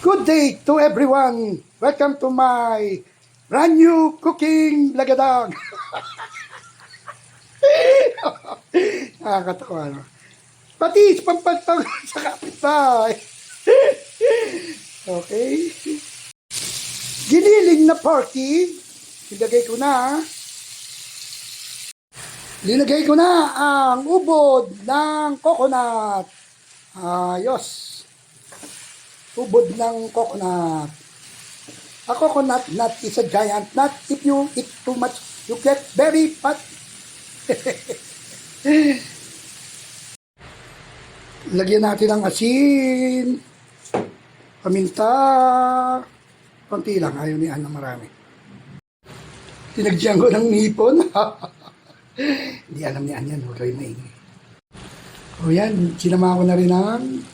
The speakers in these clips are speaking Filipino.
Good day to everyone. Welcome to my brand new cooking lagadag. Nakakatawa, no? Patis, pampantang sa kapitbahay. okay. Giniling na party. Ilagay ko na. Linagay ko na ang ubod ng coconut. Ayos. Ubod ng coconut. A coconut nut is a giant nut. If you eat too much, you get very fat. Lagyan natin ng asin, paminta, konti lang, ayaw ni Ana marami. Tinagdiyan ko ng nipon. Hindi alam ni Ana yan, huwag kayo maingay. O yan, sinama ko na rin ang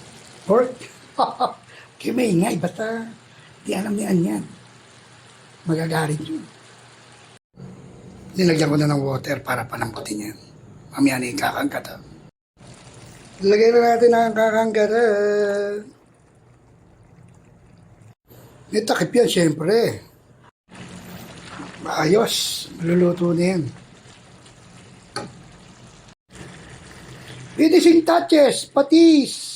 pork. kayo maingay, basta hindi alam ni Ana yan. Magagalit yun. Nilagyan ko na ng water para palambutin yan. Mamaya na yung kakangkata. Lagay na natin ang kakangkata. May takip yan, syempre. Maayos. Maluluto na yan. Finishing touches, patis.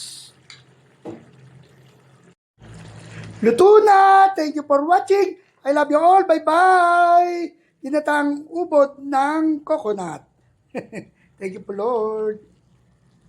Luto na! Thank you for watching. I love you all. Bye-bye! Tinatang ubod ng coconut. Thank you po, Lord.